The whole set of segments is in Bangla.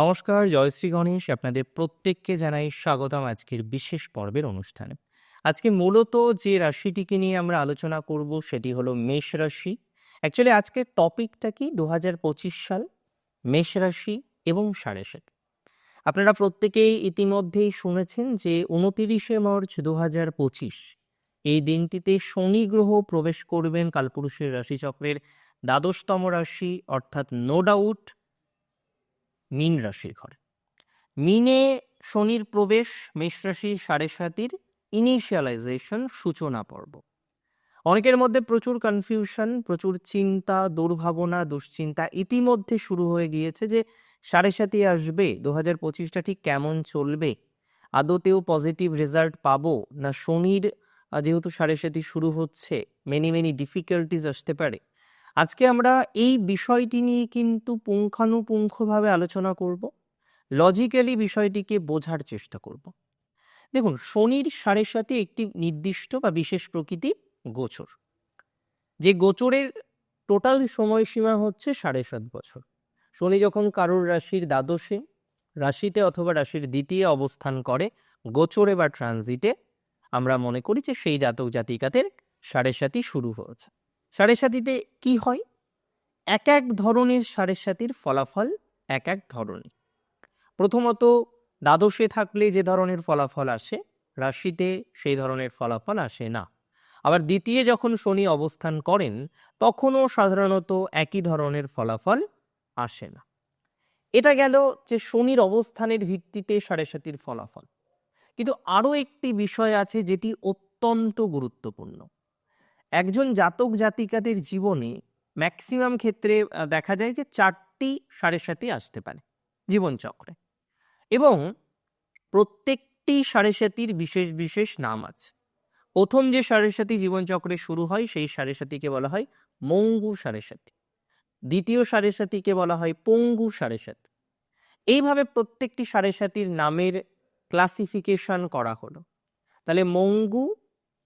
নমস্কার, জয়শ্রী গণেশ, আপনাদের প্রত্যেককে জানাই স্বাগতম আজকের বিশেষ পর্বের অনুষ্ঠানে। আজকে মূলত যে রাশিটিকে নিয়ে আমরা আলোচনা করব সেটি হলো মেষ রাশি। অ্যাকচুয়ালি আজকের টপিকটা কি? দু হাজার পঁচিশ সাল, মেষ রাশি এবং সাড়ে সাত। আপনারা প্রত্যেকেই ইতিমধ্যেই শুনেছেন যে উনতিরিশে মার্চ দু হাজার পঁচিশ, এই দিনটিতে শনি গ্রহ প্রবেশ করবেন কালপুরুষের রাশিচক্রের দ্বাদশতম রাশি, অর্থাৎ নো ডাউট মীন রাশির ঘরে। মিনে শনির প্রবেশ, মেষ রাশির সাড়ে সাতির ইনিশিয়ালাইজেশন সূচনা পর্ব। অনেকের মধ্যে প্রচুর কনফিউশন প্রচুর চিন্তা, দুর্ভাবনা, দুশ্চিন্তা ইতিমধ্যে শুরু হয়ে গিয়েছে যে সাড়ে সাতি আসবে দু হাজার পঁচিশটা ঠিক কেমন চলবে? আদতেও পজিটিভ রেজাল্ট পাবো? না শনির যেহেতু সাড়ে সাতি শুরু হচ্ছে মেনি মেনি ডিফিকাল্টিজ আসতে পারে। আজকে আমরা এই বিষয়টি নিয়ে কিন্তু পুঙ্খানুপুঙ্খভাবে আলোচনা করব। লজিক্যালি বিষয়টিকে বোঝার চেষ্টা করব। দেখুন, শনির সাড়ে সাথে একটি নির্দিষ্ট বা বিশেষ প্রকৃতি গোচর। যে গোচরের টোটাল সময়সীমা হচ্ছে সাড়ে সাত বছর। শনি যখন কারোর রাশির দ্বাদশে, রাশিতে অথবা রাশির দ্বিতীয় অবস্থান করে, গোচরে বা ট্রানজিটে আমরা মনে করি যে সেই জাতক জাতিকাদের সাড়ে সাতি শুরু হয়েছে। সাড়ে সাতিতে কি হয়? এক এক ধরনের সাড়ে সাতির ফলাফল এক এক ধরনের। প্রথমত, দ্বাদশে থাকলে যে ধরনের ফলাফল আসে, রাশিতে সেই ধরনের ফলাফল আসে না। আবার দ্বিতীয় যখন শনি অবস্থান করেন, তখনও সাধারণত একই ধরনের ফলাফল আসে না। এটা গেল যে শনির অবস্থানের ভিত্তিতে সাড়ে সাতির ফলাফল। কিন্তু আরও একটি বিষয় আছে যেটি অত্যন্ত গুরুত্বপূর্ণ। একজন জাতক জাতিকাদের জীবনে ম্যাক্সিমাম ক্ষেত্রে দেখা যায় যে চারটি সাড়ে সাতি আসতে পারে জীবনচক্রে। এবং প্রত্যেকটি সাড়ে সাতির বিশেষ বিশেষ নাম আছে। প্রথম যে সাড়ে সাতি জীবনচক্রে শুরু হয়, সেই সাড়ে সাতিকে বলা হয় মঙ্গু সাড়ে সাতি। দ্বিতীয় সাড়ে সাতিকে বলা হয় পঙ্গু সাড়ে সাতি। এইভাবে প্রত্যেকটি সাড়ে সাতির নামের ক্লাসিফিকেশন করা হলো। তাহলে মঙ্গু,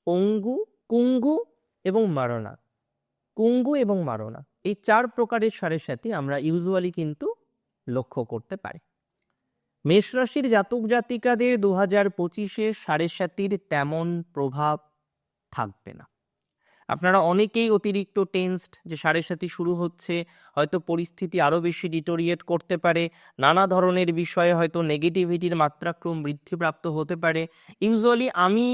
পঙ্গু, কুঙ্গু এবং মারণা কুঙ্গু এবং মারণা এই চার প্রকারের সারের সাথে আমরা ইউজুয়ালি কিন্তু লক্ষ্য করতে পারি। মেষ রাশির জাতক জাতিকাদের দু হাজার পঁচিশে সাড়ে সাতির তেমন প্রভাব থাকবে না। আপনারা অনেকেই অতিরিক্ত টেন্সড যে সাড়ে সাতি শুরু হচ্ছে, হয়তো পরিস্থিতি আরও বেশি ডিটোরিয়েট করতে পারে, নানা ধরনের বিষয়ে হয়তো নেগেটিভিটির মাত্রাক্রম বৃদ্ধিপ্রাপ্ত হতে পারে। ইউজুয়ালি আমি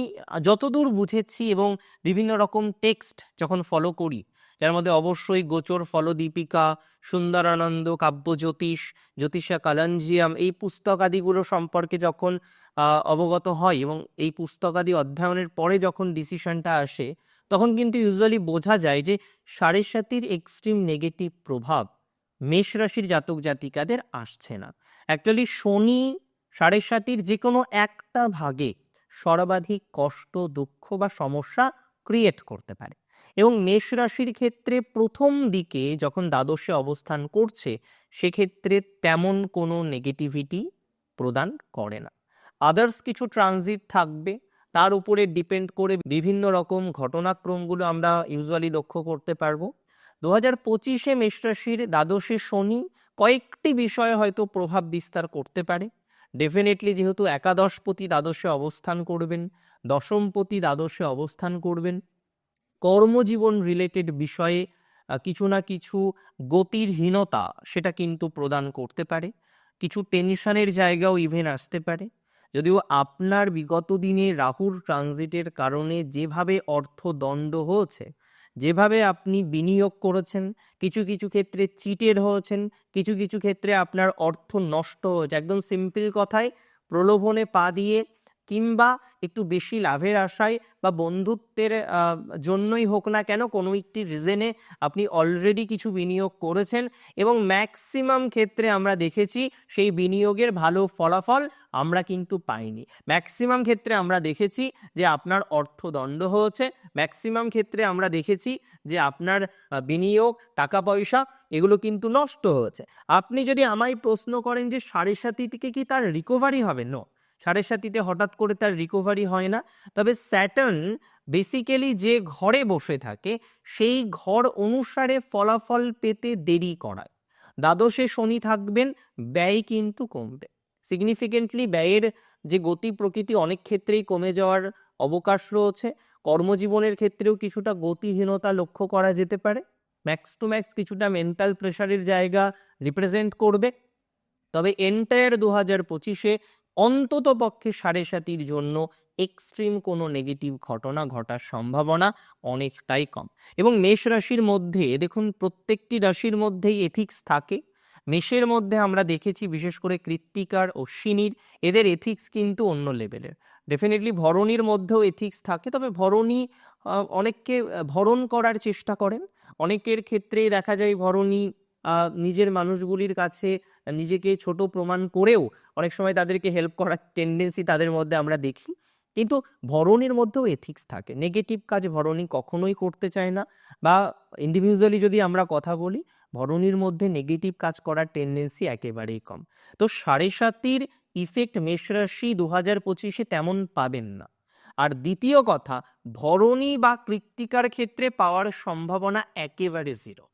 যতদূর বুঝেছি এবং বিভিন্ন রকম টেক্সট যখন ফলো করি, যার মধ্যে অবশ্যই গোচর ফলদীপিকা সুন্দরানন্দ, কাব্যজ্যোতিষ, জ্যোতিষা কালাঞ্জিয়াম, এই পুস্তকাদিগুলো সম্পর্কে যখন অবগত হয় এবং এই পুস্তকাদি অধ্যয়নের পরে যখন ডিসিশনটা আসে তখন কিন্তু ইউজুয়ালি বোঝা যায় যে সাড়ে সাতির এক্সট্রিম নেগেটিভ প্রভাব মেষ রাশির জাতক জাতিকাদের আসছে না। অ্যাকচুয়ালি শনি সাড়ে সাতির যে কোনো একটা ভাগে সর্বাধিক কষ্ট, দুঃখ বা সমস্যা ক্রিয়েট করতে পারে এবং মেষ রাশির ক্ষেত্রে প্রথম দিকে যখন দ্বাদশে অবস্থান করছে সেক্ষেত্রে তেমন কোনো নেগেটিভিটি প্রদান করে না। আদার্স কিছু ট্রানজিট থাকবে তার উপরে ডিপেন্ড করে বিভিন্ন রকম ঘটনাক্রমগুলো আমরা ইউজুয়ালি লক্ষ্য করতে পারব। দু হাজার পঁচিশে মেষ রাশির দ্বাদশে শনি কয়েকটি বিষয়ে হয়তো প্রভাব বিস্তার করতে পারে। ডেফিনেটলি যেহেতু একাদশপতি দ্বাদশে অবস্থান করবেন, দশমপতি দ্বাদশে অবস্থান করবেন। কর্মজীবন রিলেটেড বিষয়ে কিছু না কিছু গতির হীনতা সেটা কিন্তু প্রদান করতে পারে। কিছু টেনশনের জায়গাও ইভেন আসতে পারে। যদিও আপনার বিগত দিনে রাহুর ট্রানজিটের কারণে যেভাবে অর্থ দণ্ড হয়েছে, যেভাবে আপনি বিনিয়োগ করেছেন, কিছু কিছু ক্ষেত্রে চিটের হয়েছেন, কিছু কিছু ক্ষেত্রে আপনার অর্থ নষ্ট হয়েছে। একদম সিম্পল কথায় প্রলোভনে পা দিয়ে কিংবা একটু বেশি লাভের আশায় বা বন্ধুত্বের জন্যই হোক না কেন কোনো একটি রিজনে আপনি অলরেডি কিছু বিনিয়োগ করেছেন এবং ম্যাক্সিমাম ক্ষেত্রে আমরা দেখেছি সেই বিনিয়োগের ভালো ফলাফল আমরা কিন্তু পাইনি। ম্যাক্সিমাম ক্ষেত্রে আমরা দেখেছি যে আপনার অর্থদণ্ড হয়েছে ম্যাক্সিমাম ক্ষেত্রে আমরা দেখেছি যে আপনার বিনিয়োগ টাকা পয়সা এগুলো কিন্তু নষ্ট হয়েছে। আপনি যদি আমায় প্রশ্ন করেন যে সাড়ে সাতি থেকে কি তার রিকভারি হবে? নো সাড়ে সাতিতে হঠাৎ করে তার রিকভারি হয় না। তবে স্যাটার্ন বেসিক্যালি যে ঘরে বসে থাকে, সেই ঘর অনুসারে ফলাফল পেতে দেরি করায়। দ্বাদশে শনি থাকবেন, ব্যয় কিন্তু কমবে। সিগনিফিকেন্টলি ব্যয়ের যে গতি প্রকৃতি অনেক ক্ষেত্রেই কমে যাওয়ার অবকাশ রয়েছে। কর্মজীবনের ক্ষেত্রেও কিছুটা গতিহীনতা লক্ষ্য করা যেতে পারে। ম্যাক্স টু ম্যাক্স কিছুটা মেন্টাল প্রেশারের জায়গা রিপ্রেজেন্ট করবে। তবে এন্টায়ার দু হাজার পঁচিশে অন্তত পক্ষে সাড়ে সাতির জন্য এক্সট্রিম কোনো নেগেটিভ ঘটনা ঘটার সম্ভাবনা অনেকটাই কম। এবং মেষ রাশির মধ্যে, দেখুন প্রত্যেকটি রাশির মধ্যেই এথিক্স থাকে। মেষের মধ্যে আমরা দেখেছি বিশেষ করে কৃত্তিকার অশ্বিনীর এদের এথিক্স কিন্তু অন্য লেভেলের ডেফিনেটলি ভরণীর মধ্যেও এথিক্স থাকে, তবে ভরণী অনেককে ভরণ করার চেষ্টা করেন। অনেকের ক্ষেত্রেই দেখা যায় ভরণী নিজের মানুষগুলির কাছে নিজেকে ছোট প্রমাণ করেও অনেক সময় তাদেরকে হেল্প করার টেন্ডেন্সি তাদের মধ্যে আমরা দেখি। কিন্তু ভরণীর মধ্যেও এথিক্স থাকে। নেগেটিভ কাজ ভরণী কখনোই করতে চায় না বা ইন্ডিভিজুয়ালি যদি আমরা কথা বলি, ভরণীর মধ্যে নেগেটিভ কাজ করার টেন্ডেন্সি একেবারেই কম। তো সাড়ে সাতির ইফেক্ট মেষরাশি দু হাজার পঁচিশে তেমন পাবেন না। আর দ্বিতীয় কথা ভরণী বা কৃত্তিকার ক্ষেত্রে পাওয়ার সম্ভাবনা একেবারে জিরো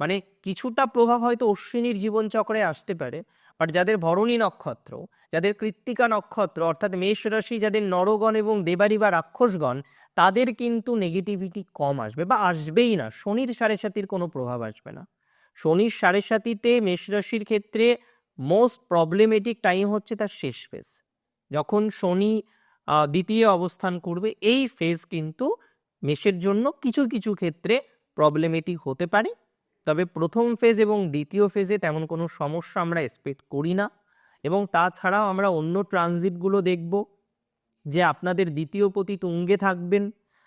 মানে কিছুটা প্রভাব হয়তো অশ্বিনীর জীবনচক্রে আসতে পারে বাট যাদের ভরণী নক্ষত্র, যাদের কৃত্তিকা নক্ষত্র, অর্থাৎ মেষ রাশি যাদের নরগণ এবং দেবারি বা রাক্ষসগণ, তাদের কিন্তু নেগেটিভিটি কম আসবে বা আসবেই না। শনির সাড়ে সাতির কোনো প্রভাব আসবে না। শনির সাড়ে সাতিতে মেষ রাশির ক্ষেত্রে মোস্ট প্রবলেমেটিক টাইম হচ্ছে তার শেষ ফেজ যখন শনি দ্বিতীয় অবস্থান করবে, এই ফেজ কিন্তু মেষের জন্য কিছু কিছু ক্ষেত্রে প্রবলেমেটিক হতে পারে। তবে প্রথম ফেজ এবং দ্বিতীয় ফেজে তেমন কোনো সমস্যা আমরা এক্সপেক্ট করি না এবং তাছাড়াও আমরা অন্য ট্রানজিটগুলো দেখব যে আপনাদের দ্বিতীয় পতি তুঙ্গে থাকবেন,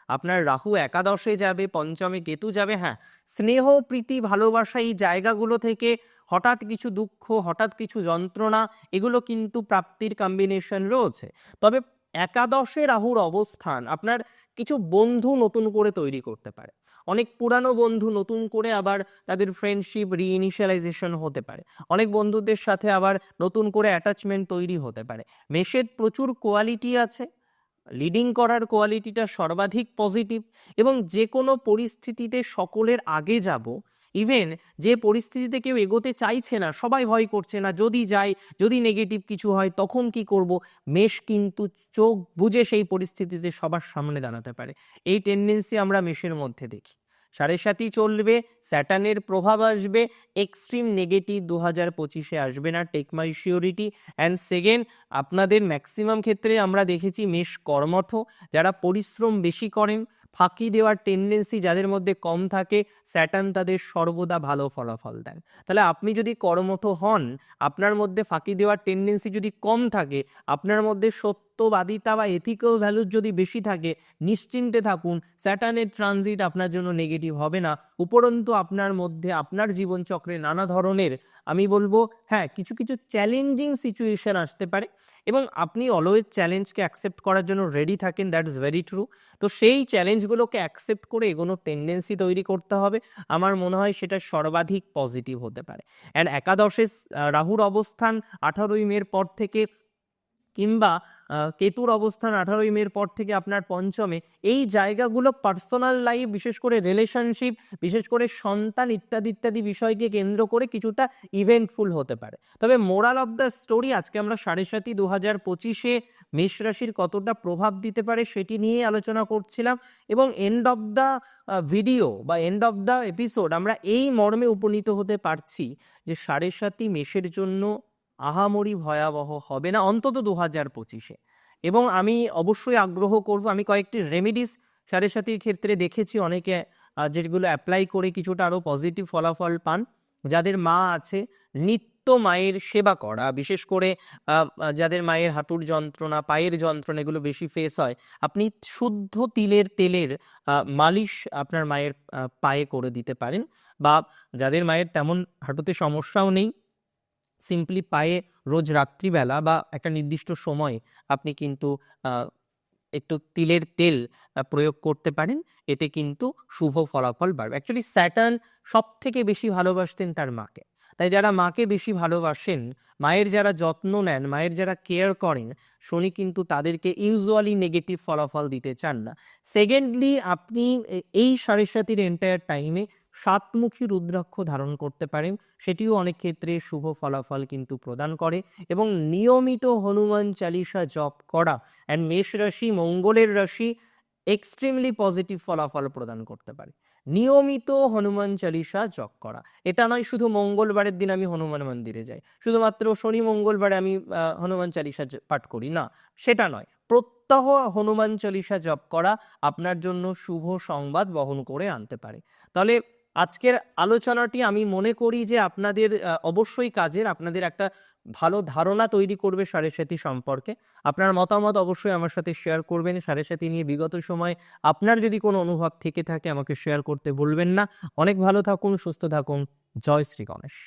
আপনার রাহু একাদশে যাবে, পঞ্চমে কেতু যাবে হ্যাঁ স্নেহ, প্রীতি, ভালোবাসা এই জায়গাগুলো থেকে হঠাৎ কিছু দুঃখ, হঠাৎ কিছু যন্ত্রণা এগুলো কিন্তু প্রাপ্তির কম্বিনেশন রয়েছে। তবে একাদশে রাহুর অবস্থান আপনার কিছু বন্ধু নতুন করে তৈরি করতে পারে। অনেক পুরানো বন্ধু নতুন করে আবার তাদের ফ্রেন্ডশিপ রিইনিশিয়ালাইজেশন হতে পারে। অনেক বন্ধুদের সাথে আবার নতুন করে অ্যাটাচমেন্ট তৈরি হতে পারে। মেষের প্রচুর কোয়ালিটি আছে লিডিং করার কোয়ালিটিটা সর্বাধিক পজিটিভ এবং যে কোনো পরিস্থিতিতে সকলের আগে যাব ইভেন যে পরিস্থিতিতে কেউ এগোতে চাইছে না, সবাই ভয় করছে না, যদি যাই, যদি নেগেটিভ কিছু হয়, তখন কি করব? মেষ কিন্তু চোখ বুঝে সেই পরিস্থিতিতে সবার সামনে দাঁড়াতে পারে। এই টেন্ডেন্সি আমরা মেষের মধ্যে দেখি। সাড়ে সাতই চলবে স্যাটানের প্রভাব আসবে এক্সট্রিম নেগেটিভ দু হাজার পঁচিশে আসবে না take my surety and second আপনাদের ম্যাক্সিমাম ক্ষেত্রে আমরা দেখেছি মেষ কর্মঠ, যারা পরিশ্রম বেশি করেন ফাঁকি দেওয়ার টেন্ডেন্সি যাদের মধ্যে কম থাকে স্যাটার্ন তাদের সর্বদা ভালো ফলাফল দেন তাহলে আপনি যদি কর্মঠ হন, আপনার মধ্যে ফাঁকি দেওয়ার টেন্ডেন্সি যদি কম থাকে, আপনার মধ্যে সত্যবাদিতা বা এথিক্যাল ভ্যালুর যদি বেশি থাকে, নিশ্চিন্তে থাকুন। স্যাটার্নের ট্রানজিট আপনার জন্য নেগেটিভ হবে না। উপরন্তু আপনার মধ্যে, আপনার জীবনচক্রে নানা ধরনের, আমি বলব হ্যাঁ কিছু কিছু চ্যালেঞ্জিং সিচুয়েশন আসতে পারে এবং আপনি অলওয়েজ চ্যালেঞ্জকে অ্যাকসেপ্ট করার জন্য রেডি থাকেন দ্যাট ইজ ভেরি ট্রু তো সেই চ্যালেঞ্জগুলোকে অ্যাকসেপ্ট করে এগোনোর টেন্ডেন্সি তৈরি করতে হবে। আমার মনে হয় সেটা সর্বাধিক পজিটিভ হতে পারে। অ্যান্ড একাদশে রাহুর অবস্থান আঠারোই মের পর থেকে কিংবা কেতুর অবস্থান আঠারোই মের পর থেকে আপনার পঞ্চমে। এই জায়গাগুলো পার্সোনাল লাইফ বিশেষ করে রিলেশনশিপ বিশেষ করে সন্তান ইত্যাদি ইত্যাদি বিষয়কে কেন্দ্র করে কিছুটা ইভেন্টফুল হতে পারে। তবে মোরাল অফ দ্য স্টোরি আজকে আমরা সাড়ে সাতই দু হাজার পঁচিশে মেষ রাশির কতটা প্রভাব দিতে পারে সেটি নিয়ে আলোচনা করছিলাম এবং এন্ড অফ দ্য ভিডিও বা এন্ড অফ দ্য এপিসোড আমরা এই মর্মে উপনীত হতে পারছি যে সাড়ে সাতই মেষের জন্য আহামরি ভয়াবহ হবে না, অন্তত দু হাজার পঁচিশে। এবং আমি অবশ্যই আগ্রহ করব, আমি কয়েকটি রেমেডিস সাড়ে সাতির ক্ষেত্রে দেখেছি, অনেকে যেগুলো অ্যাপ্লাই করে কিছুটা আরও পজিটিভ ফলাফল পান। যাদের মা আছে, নিত্য মায়ের সেবা করা, বিশেষ করে যাদের মায়ের হাঁটুর যন্ত্রণা, পায়ের যন্ত্রণা, এগুলো বেশি ফেস হয়, আপনি শুদ্ধ তিলের তেলের মালিশ আপনার মায়ের পায়ে করে দিতে পারেন। বা যাদের মায়ের তেমন হাঁটুতে সমস্যাও নেই সিম্পলি পায়ে রোজ রাত্রিবেলা বা একটা নির্দিষ্ট সময় আপনি কিন্তু একটু তিলের তেল প্রয়োগ করতে পারেন। এতে কিন্তু শুভ ফলাফল বাড়বে। অ্যাকচুয়ালি স্যাটার্ন সব থেকে বেশি ভালোবাসতেন তার মাকে। তাই যারা মাকে বেশি ভালোবাসেন, মায়ের যারা যত্ন নেন, মায়ের যারা কেয়ার করেন, শনি কিন্তু তাদেরকে ইউজুয়ালি নেগেটিভ ফলাফল দিতে চান না। সেকেন্ডলি আপনি এই সাড়ে সাতির এন্টায়ার টাইমে সাতমুখী রুদ্রাক্ষ ধারণ করতে পারেন। সেটিও অনেক ক্ষেত্রে শুভ ফলাফল কিন্তু প্রদান করে এবং নিয়মিত হনুমান চালিসা জপ করা অ্যান্ড মেষ রাশি, মঙ্গলের রাশি এক্সট্রিমলি পজিটিভ ফলাফল প্রদান করতে পারে। নিয়মিত হনুমান চালিসা জপ করা। এটা নয় শুধু মঙ্গলবারের দিন আমি হনুমান মন্দিরে যাই। শুধুমাত্র শনি, মঙ্গলবারে আমি হনুমান চালিসা পাঠ করি। না, সেটা নয়। প্রত্যহ হনুমান চালিসা জপ করা আপনার জন্য শুভ সংবাদ বহন করে আনতে পারে। তাহলে আজকের আলোচনাটি আমি মনে করি যে আপনাদের অবশ্যই কাজের আপনাদের একটা ভালো ধারণা তৈরি করবে সাড়ে সাথী সম্পর্কে। আপনার মতামত অবশ্যই আমার সাথে শেয়ার করবেন। সাড়ে সাথী নিয়ে বিগত সময় আপনার যদি কোনো অনুভব থেকে থাকে আমাকে শেয়ার করতে ভুলবেন না। অনেক ভালো থাকুন, সুস্থ থাকুন। জয় শ্রী গণেশ।